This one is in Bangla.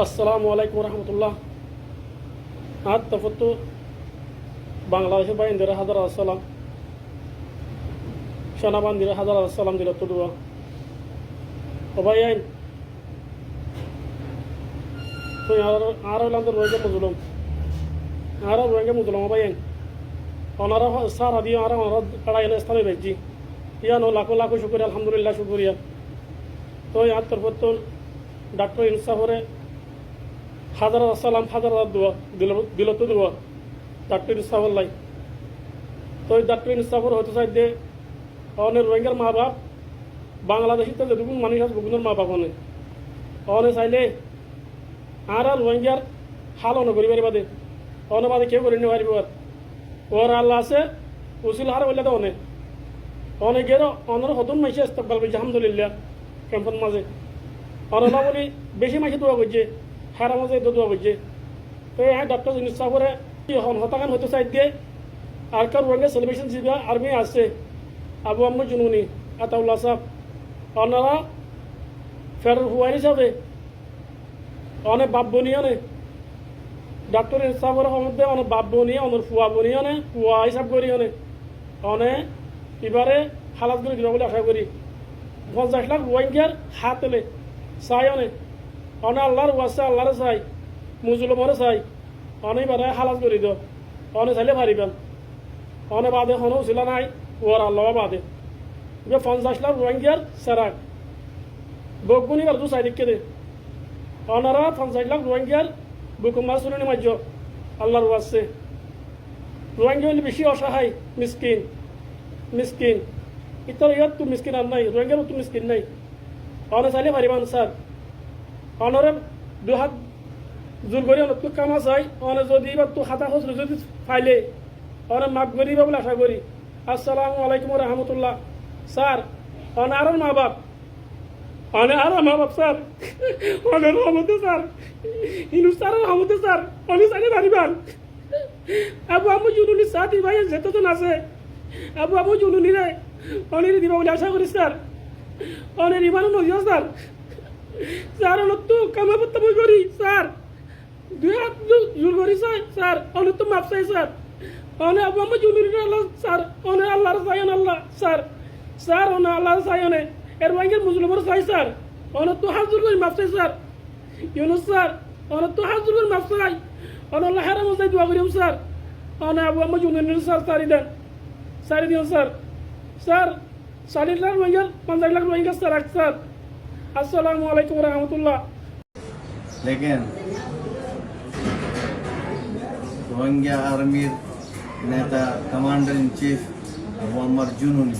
আসসালামু আলাইকুম রহমতুল্লাহ। আর তফত বাংলাদেশের বাইন্দিরা হাজার আসসালাম সেনাবান্দিরা হাজার আসসালাম দিল তো দুয়া ও ভাই আইন। তুই আর আর হইলাম তো রোহিঙ্গা মুজলুম আর রোহিঙ্গা মুজলুম ভাই আইন। ওনারা সারা দিয়ে আর ওনারা কাড়াই এনে স্থানে বেচছি ইয়ানো লাখো লাখো শুক্রিয়া, আলহামদুলিল্লাহ, শুক্রিয়া। তো আর তরফত ডাক্তার ইনসাফরে হাজার সালাম, হাজার দোয়া, দিল তো দোয়া। ডাক্তার ইনসাফর লাই তো ওই ডাক্তার ইনসাফর হতে চাই দে অনেক রোহিঙ্গার মা বাপ বাংলাদেশি তো যেটুকু মানুষ আছে বুকুনের মা বাপ অনেক অনে চাইলে আর আর রোহিঙ্গার হাল অন করি পারিবা দে অনে বাদে কেউ করে নিতে আর ওর আল্লাহ আছে, উসিল হার বললে তো অনেক অনেকের অনর হতন মাইসে ইস্তকবাল করছে আলহামদুলিল্লাহ ক্যাম্পের মাঝে। অনলা বলি, বেশি মাইসে দোয়া করছে হারা মাঝে দোয়া করছে তো হ্যাঁ ডক্টর সাহরে কি হন, হতাকান হতে চাই দিয়ে আর কার রঙে সেলিব্রেশন দিবা আর্মি আছে। আবু আম্মু জুনুনি, আতাউল্লাহ সাহ। অনারা ফের হুয়ারি যাবে। অনেক বাপ বনিয়া নে ডাক্তার হিসাবের মধ্যে অনেক বাপ বনিয়া অনেক ফুয়া বনিয়া নে ফুয়া হিসাব করি অনেক অনেক এবারে হালাত করে দিবা বলে আশা করি। পঞ্চাশ লাখ রোহিঙ্গার হাত এলে, চাই অনেক অনে আল্লাহর ওয়াসে, আল্লাহরে চাই, মুজুলমরে চাই অনেক বারে হালাত করে দিও অনে চাইলে পারিবেন অনে বাদে হনো ছিল নাই ওর আল্লাহ বাদে যে পঞ্চাশ লাখ রোহিঙ্গার সেরাক বগুনি বার দু চাই দিকে দে। অনারা পঞ্চাশ লাখ রোহিঙ্গার বুকুমার শুনে মাজ্য আল্লাহর ওয়াসে। রোহিঙ্গা হলে বেশি অসহায়, মিসকিন মিসকিন। ইতর ইয়াত তো মিসকিন আর নাই, রোহিঙ্গার তো মিসকিন নাই। অনে চাইলে পারিবান স্যার। অনরে দু হাত জোর করি অনেক কামা চাই অনে যদি এবার তো খাতা খসরু যদি ফাইলে অনে মাফ করি বলে আশা করি। আসসালামু আলাইকুম রহমতুল্লাহ। স্যার, অনে আরও মা বাপ। অনে আরও মা বাপ, স্যার। অনে রহমতে, স্যার। ইনু স্যার, রহমতে, স্যার। অনে চাইলে পারিবান আবু আমু জুনুনি সাথী ভাই যেতজন আছে। আবু আমু জুনুনি রে অনেক দিবা বলে আশা করি, স্যার। অনেক ইমানও নদীও, স্যার। স্যার অনেক তো কামা করতে বই করি, স্যার। দুই হাত জোর করি স্যার স্যার অনেক তো মাপ চাই, স্যার। অনেক আবু আমু জুনুনি রে আল্লাহ, স্যার। অনেক আল্লাহর চাইন আল্লাহ, স্যার। স্যার অনেক আল্লাহর অনেক এর বাইকের মুসলিমের চাই, স্যার। অনেক তো হাত জোর করি মাপ চাই, স্যার। ইউনুস স্যার অনেক তো হাত জোর করি মাপ চাই। অনেক আল্লাহ হেরাম চাই দোয়া করিম স্যার। অনেক আবু আমু জুনুনি স্যার সারি দেন। সারি দিন, স্যার। স্যার ষাট লাখ রোহিঙ্গার পঞ্চাশ লাখ রোহিঙ্গা স্যার, এক, স্যার। আসসালামু আলাইকুম রহমতুল্লাহ দেখেন রোহিঙ্গা আর্মির নেতা commander in chief Mohammad Jununi